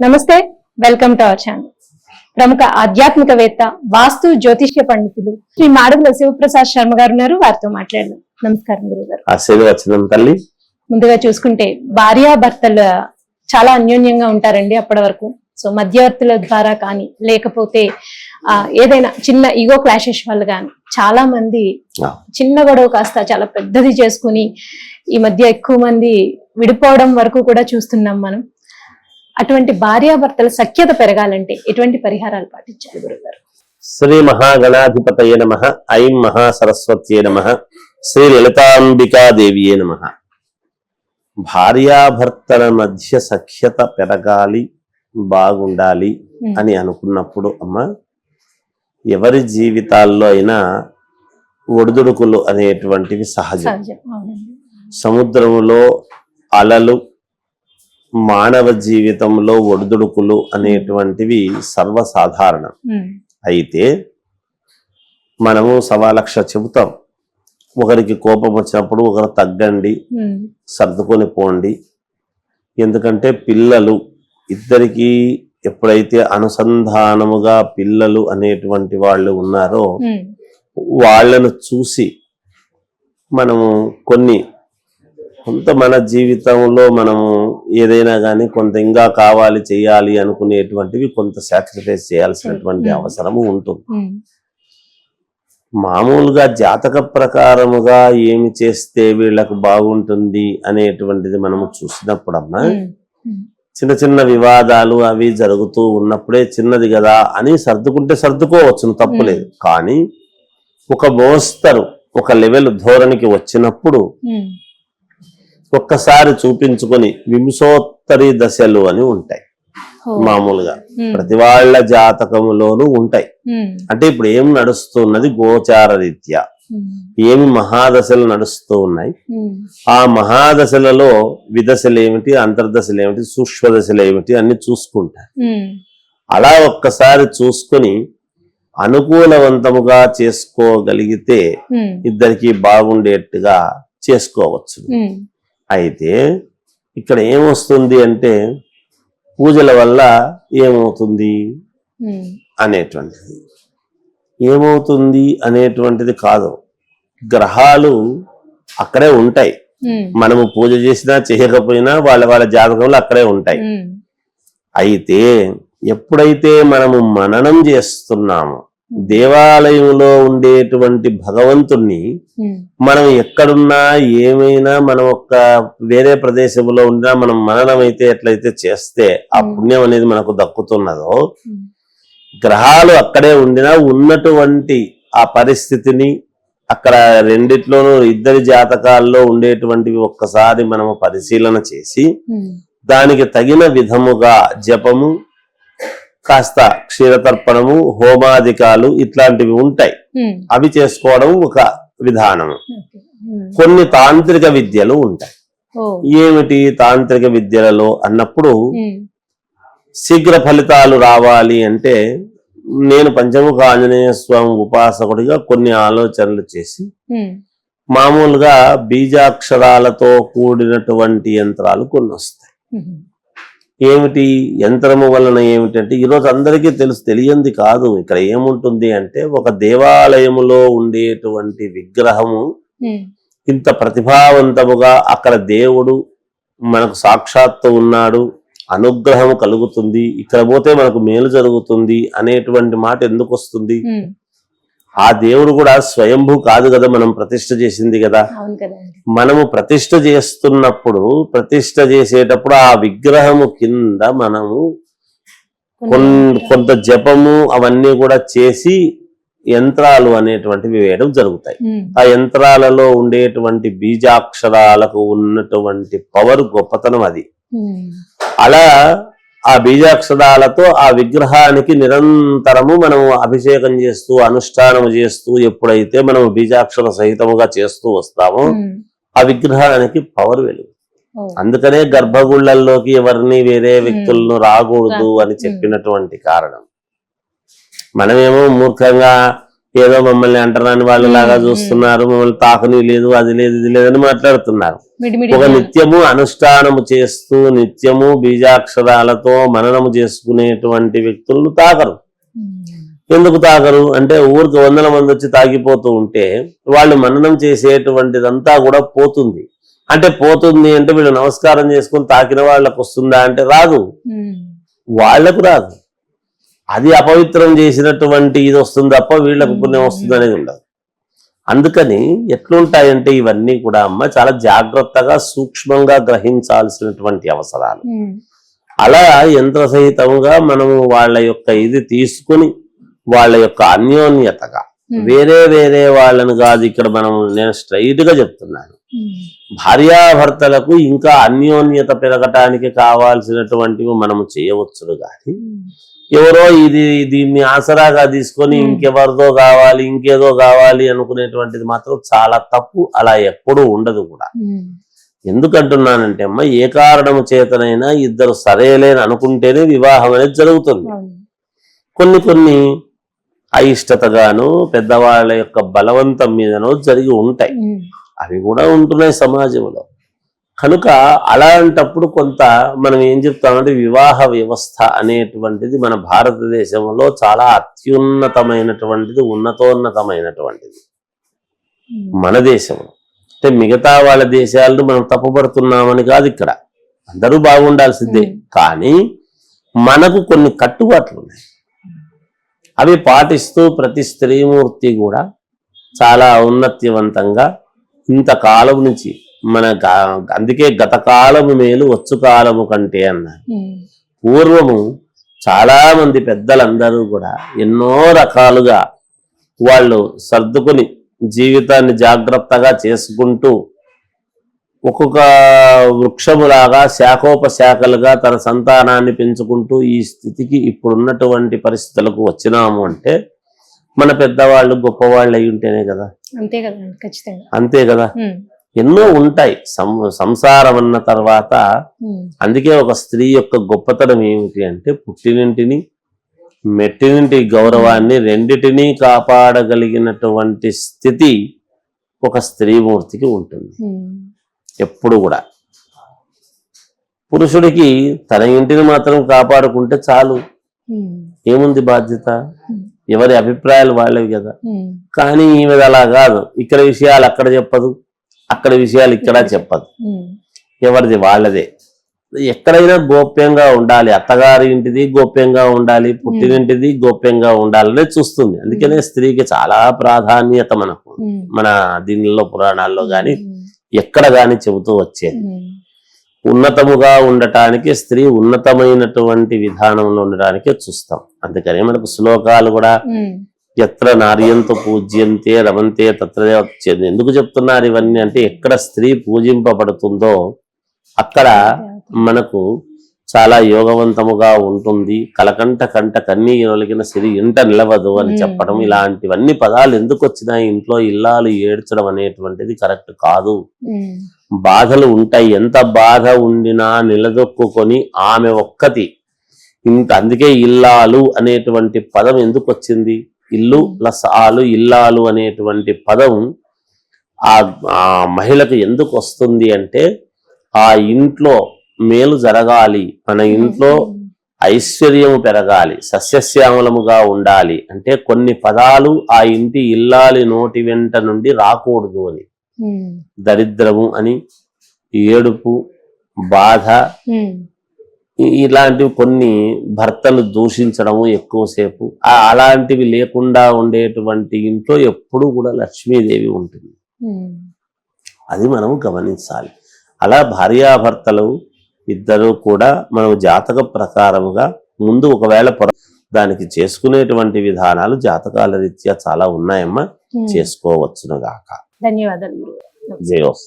నమస్తే welcome to our channel. ప్రముఖ ఆధ్యాత్మికవేత్త వాస్తు జ్యోతిష్య పండితులు శ్రీ మాడుగుల శివప్రసాద్ శర్మ గారు ఉన్నారు. వారితో మాట్లాడదాం. నమస్కారం గురువు గారు ఆశీర్వచనం తల్లి. ముందుగా చూసుకుంటే భార్యాభర్తలు చాలా అన్యోన్యంగా ఉంటారండి అప్పటి వరకు సో మధ్యవర్తుల ద్వారా కానీ లేకపోతే ఆ, ఏదైనా చిన్న ఈగో క్లాషెస్ వల్ల కానీ చాలా మంది. చిన్న గొడవ కాస్త చాలా పెద్దది చేసుకుని ఈ మధ్య ఎక్కువ మంది విడిపోవడం వరకు కూడా చూస్తున్నాం మనం. అటువంటి భార్యాభర్తల సఖ్యత పెరగాలంటే ఎటువంటి పరిహారాలు పాటించాలి గురుగారు? శ్రీ మహాగణాధిపతయ నమ ఐం మహాసరస్వత్యే నమ శ్రీ లలితాంబికాదేవియే నమ. భార్యాభర్తల మధ్య సఖ్యత పెరగాలి బాగుండాలి అని అనుకున్నప్పుడు అమ్మ ఎవరి జీవితాల్లో అయినా ఒడిదుడుకులు అనేటువంటివి సహజం. సముద్రములో అలలు మానవ జీవితంలో ఒడిదుడుకులు అనేటువంటివి సర్వసాధారణం. అయితే మనము సవా లక్ష చెబుతాం. ఒకరికి కోపం వచ్చినప్పుడు ఒకరు తగ్గండి సర్దుకొని పోండి. ఎందుకంటే పిల్లలు ఇద్దరికి ఎప్పుడైతే అనుసంధానముగా పిల్లలు అనేటువంటి వాళ్ళు ఉన్నారో వాళ్ళను చూసి మనము కొన్ని కొంత మన జీవితంలో మనము ఏదైనా కానీ కొంత ఇంకా కావాలి చేయాలి అనుకునేటువంటివి కొంత సాక్రిఫైస్ చేయాల్సినటువంటి Hmm. అవసరము ఉంటుంది. ఉమ్, మామూలుగా జాతక ప్రకారముగా ఏమి చేస్తే వీళ్ళకు బాగుంటుంది అనేటువంటిది మనము చూసినప్పుడమ్మా ఉమ్, చిన్న చిన్న వివాదాలు అవి జరుగుతూ ఉన్నప్పుడే చిన్నది కదా అని సర్దుకుంటే సర్దుకోవచ్చు తప్పులేదు కానీ ఒక మోస్తరు ఒక లెవెల్ ధోరణికి వచ్చినప్పుడు ఒక్కసారి చూపించుకొని వింశోత్తరి దశలు అని ఉంటాయి. మామూలుగా. ప్రతి వాళ్ళ జాతకములోనూ ఉంటాయి. అంటే ఇప్పుడు ఏం నడుస్తున్నది గోచార రీత్యా? ఏమి మహాదశలు నడుస్తూ ఉన్నాయి? ఆ మహాదశలలో విదశలు ఏమిటి అంతర్దశలు ఏమిటి సూక్ష్మదశలు ఏమిటి అన్ని చూసుకుంటారు. అలా ఒక్కసారి చూసుకొని అనుకూలవంతముగా చేసుకోగలిగితే ఇద్దరికి బాగుండేట్టుగా చేసుకోవచ్చు. అయితే ఇక్కడ ఏమొస్తుంది అంటే పూజల వల్ల ఏమవుతుంది? అనేటువంటిది. ఏమవుతుంది అనేటువంటిది కాదు. గ్రహాలు అక్కడే ఉంటాయి. మనము పూజ చేసినా చేయకపోయినా వాళ్ళ వాళ్ళ జాతకంలో అక్కడే ఉంటాయి. అయితే ఎప్పుడైతే మనము మననం చేస్తున్నామో దేవాలయంలో ఉండేటువంటి భగవంతుణ్ణి మనం ఎక్కడున్నా ఏమైనా మనం ఒక్క వేరే ప్రదేశంలో ఉన్నా మనం మననం అయితే ఎట్లయితే చేస్తే ఆ. పుణ్యం అనేది మనకు దక్కుతున్నదో గ్రహాలు అక్కడే ఉండినా ఉన్నటువంటి ఆ పరిస్థితిని అక్కడ రెండిట్లోనూ ఇద్దరి జాతకాల్లో ఉండేటువంటివి ఒక్కసారి మనము పరిశీలన చేసి దానికి తగిన విధముగా జపము కాస్త క్షీరతర్పణము హోమాదికాలు ఇట్లాంటివి ఉంటాయి. అవి చేసుకోవడం ఒక విధానము. కొన్ని తాంత్రిక విద్యలు ఉంటాయి. ఏమిటి తాంత్రిక విద్యలలో అన్నప్పుడు శీఘ్ర ఫలితాలు రావాలి అంటే నేను పంచముఖ ఆంజనేయ స్వామి ఉపాసకుడిగా కొన్ని ఆలోచనలు చేసి మామూలుగా బీజాక్షరాలతో కూడినటువంటి యంత్రాలు కొన్ని వస్తాయి ఏమిటి? యంత్రము వలన ఏమిటంటే ఈరోజు అందరికీ తెలుసు తెలియంది కాదు ఇక్కడ ఏముంటుంది అంటే ఒక దేవాలయములో ఉండేటువంటి విగ్రహము ఇంత ప్రతిభావంతముగా అక్కడ దేవుడు మనకు సాక్షాత్తు ఉన్నాడు అనుగ్రహం కలుగుతుంది ఇక్కడ పోతే మనకు మేలు జరుగుతుంది అనేటువంటి మాట ఎందుకు వస్తుంది ఆ దేవుడు కూడా స్వయంభూ కాదు కదా మనం ప్రతిష్ఠ చేసింది కదా. మనము ప్రతిష్ఠ చేస్తున్నప్పుడు ప్రతిష్ఠ చేసేటప్పుడు ఆ విగ్రహము కింద మనము కొంత జపము అవన్నీ కూడా చేసి యంత్రాలు అనేటువంటివి వేయడం జరుగుతాయి. ఆ యంత్రాలలో ఉండేటువంటి బీజాక్షరాలకు ఉన్నటువంటి పవర్ గొప్పతనం అది. అలా ఆ బీజాక్షరాలతో ఆ విగ్రహానికి నిరంతరము మనము అభిషేకం చేస్తూ అనుష్ఠానం చేస్తూ ఎప్పుడైతే మనము బీజాక్షర సహితముగా చేస్తూ వస్తామో ఆ విగ్రహానికి పవర్ వెలుగు. అందుకనే గర్భగుళ్ళల్లోకి ఎవరిని వేరే వ్యక్తులను రాకూడదు అని చెప్పినటువంటి కారణం. మనమేమో మూర్ఖంగా ఏదో మమ్మల్ని అంటరాని వాళ్ళు లాగా మ్మ్. చూస్తున్నారు మమ్మల్ని తాకని లేదు అది లేదు ఇది లేదని మాట్లాడుతున్నారు. ఒక నిత్యము అనుష్ఠానము చేస్తూ నిత్యము బీజాక్షరాలతో మననము చేసుకునేటువంటి వ్యక్తులను తాకరు. ఎందుకు తాగరు అంటే ఊరికి వందల మంది వచ్చి తాగిపోతూ ఉంటే వాళ్ళు మననం చేసేటువంటిదంతా కూడా పోతుంది. అంటే పోతుంది అంటే వీళ్ళు నమస్కారం చేసుకుని తాకిన వాళ్ళకు వస్తుందా అంటే రాదు. వాళ్ళకు రాదు. అది అపవిత్రం చేసినటువంటి ఇది వస్తుంది తప్ప వీళ్ళకు పుణ్యం వస్తుంది అనేది ఉండదు. అందుకని ఎట్లుంటాయంటే ఇవన్నీ కూడా అమ్మ చాలా జాగ్రత్తగా సూక్ష్మంగా గ్రహించాల్సినటువంటి అవసరాలు. అలా యంత్ర సహితంగా మనము వాళ్ళ యొక్క ఇది తీసుకుని వాళ్ళ యొక్క అన్యోన్యతగా వేరే వేరే వాళ్ళని కాదు ఇక్కడ మనం నేను స్ట్రైట్గా చెప్తున్నాను భార్యాభర్తలకు ఇంకా అన్యోన్యత పెరగటానికి కావాల్సినటువంటివి మనము చేయవచ్చును కానీ ఎవరో ఇది దీన్ని ఆసరాగా తీసుకొని. ఇంకెవరిదో కావాలి ఇంకేదో కావాలి అనుకునేటువంటిది మాత్రం చాలా తప్పు. అలా ఎప్పుడూ ఉండదు కూడా. ఎందుకంటున్నానంటే అమ్మ ఏ కారణము చేతనైనా ఇద్దరు సరేలేని అనుకుంటేనే వివాహం అనేది జరుగుతుంది. కొన్ని కొన్ని అయిష్టతగాను పెద్దవాళ్ళ యొక్క బలవంతం మీదనో జరిగి ఉంటాయి. అవి కూడా ఉంటున్నాయి సమాజంలో. కనుక అలాంటప్పుడు కొంత మనం ఏం చెప్తామంటే వివాహ వ్యవస్థ అనేటువంటిది మన భారతదేశంలో చాలా అత్యున్నతమైనటువంటిది ఉన్నతోన్నతమైనటువంటిది. మన దేశంలో. అంటే మిగతా వాళ్ళ దేశాలను మనం తప్పుపడుతున్నామని కాదు ఇక్కడ. అందరూ బాగుండాల్సిందే. మ్మ్. కానీ మనకు కొన్ని కట్టుబాట్లు ఉన్నాయి. అవి పాటిస్తూ ప్రతి స్త్రీమూర్తి కూడా చాలా ఔన్నత్యవంతంగా ఇంతకాలం నుంచి మన అందుకే గత కాలము మేలు వచ్చు కాలము కంటే అన్నారు పూర్వము చాలా మంది పెద్దలందరూ కూడా ఎన్నో రకాలుగా వాళ్ళు సర్దుకుని జీవితాన్ని జాగ్రత్తగా చేసుకుంటూ ఒక్కొక్క వృక్షములాగా శాఖోపశాఖలుగా తన సంతానాన్ని పెంచుకుంటూ ఈ స్థితికి ఇప్పుడున్నటువంటి పరిస్థితులకు వచ్చినాము అంటే మన పెద్దవాళ్ళు గొప్పవాళ్ళు అయి ఉంటేనే కదా. అంతే ఖచ్చితంగా. అంతే కదా. ఎన్నో ఉంటాయి. సంసారం అన్న తర్వాత అందుకే ఒక స్త్రీ యొక్క గొప్పతనం ఏమిటి అంటే పుట్టినింటిని మెట్టినింటి గౌరవాన్ని రెండిటినీ కాపాడగలిగినటువంటి స్థితి ఒక స్త్రీమూర్తికి ఉంటుంది. ఎప్పుడు కూడా. పురుషుడికి తన ఇంటిని మాత్రం కాపాడుకుంటే చాలు. ఏముంది బాధ్యత? ఎవరి అభిప్రాయాలు వాళ్ళవి కదా. కానీ ఈమె అలా కాదు. ఇక్కడ విషయాలు అక్కడ చెప్పదు. అక్కడ విషయాలు ఇక్కడ చెప్పదు. ఎవరిది వాళ్ళదే. ఎక్కడైనా గోప్యంగా ఉండాలి. అత్తగారి ఇంటిది గోప్యంగా ఉండాలి. పుట్టినింటిది గోప్యంగా ఉండాలనే చూస్తుంది. అందుకనే స్త్రీకి చాలా ప్రాధాన్యత మనకు. మన దీనిలో పురాణాల్లో గాని ఎక్కడ గాని చెబుతూ వచ్చేది. ఉన్నతముగా ఉండటానికి స్త్రీ ఉన్నతమైనటువంటి విధానంలో ఉండటానికే చూస్తాం. అందుకని మనకు శ్లోకాలు కూడా ఎత్ర నార్యంతో పూజ్యంతే రమంతే తత్ర దేవత- ఎందుకు చెప్తున్నారు ఇవన్నీ అంటే ఎక్కడ స్త్రీ పూజింపబడుతుందో అక్కడ మనకు చాలా యోగవంతముగా ఉంటుంది. కలకంట కంట కన్నీరొలిగిన సిరి ఇంట నిలవదు అని. చెప్పడం ఇలాంటివన్నీ పదాలు ఎందుకు వచ్చినాయి? ఇంట్లో ఇల్లాలు ఏడ్చడం అనేటువంటిది కరెక్ట్ కాదు. బాధలు ఉంటాయి. ఎంత బాధ ఉండినా నిలదొక్కుకొని ఆమె ఒక్కతి ఇంత అందుకే ఇల్లాలు అనేటువంటి పదం ఎందుకు వచ్చింది? ఇల్లు ప్లస్ ఆలు ఇల్లాలు అనేటువంటి పదం ఆ మహిళకు ఎందుకు వస్తుంది అంటే ఆ ఇంట్లో మేలు జరగాలి మన ఇంట్లో ఐశ్వర్యము పెరగాలి సస్యశ్యామలముగా ఉండాలి అంటే కొన్ని పదాలు ఆ ఇంటి ఇల్లాలి నోటి వెంట నుండి రాకూడదు అని. దరిద్రము అని ఏడుపు బాధ ఇలాంటివి కొన్ని భర్తను దూషించడము ఎక్కువసేపు. అలాంటివి లేకుండా ఉండేటువంటి ఇంట్లో ఎప్పుడూ కూడా లక్ష్మీదేవి ఉంటుంది. అది మనం గమనించాలి. అలా భార్యాభర్తలు ఇద్దరు కూడా మనం జాతక ప్రకారముగా ముందు ఒకవేళ దానికి చేసుకునేటువంటి విధానాలు జాతకాల రీత్యా చాలా ఉన్నాయమ్మా. ఉమ్. చేసుకోవచ్చును గాక. ధన్యవాదాలు జయోస్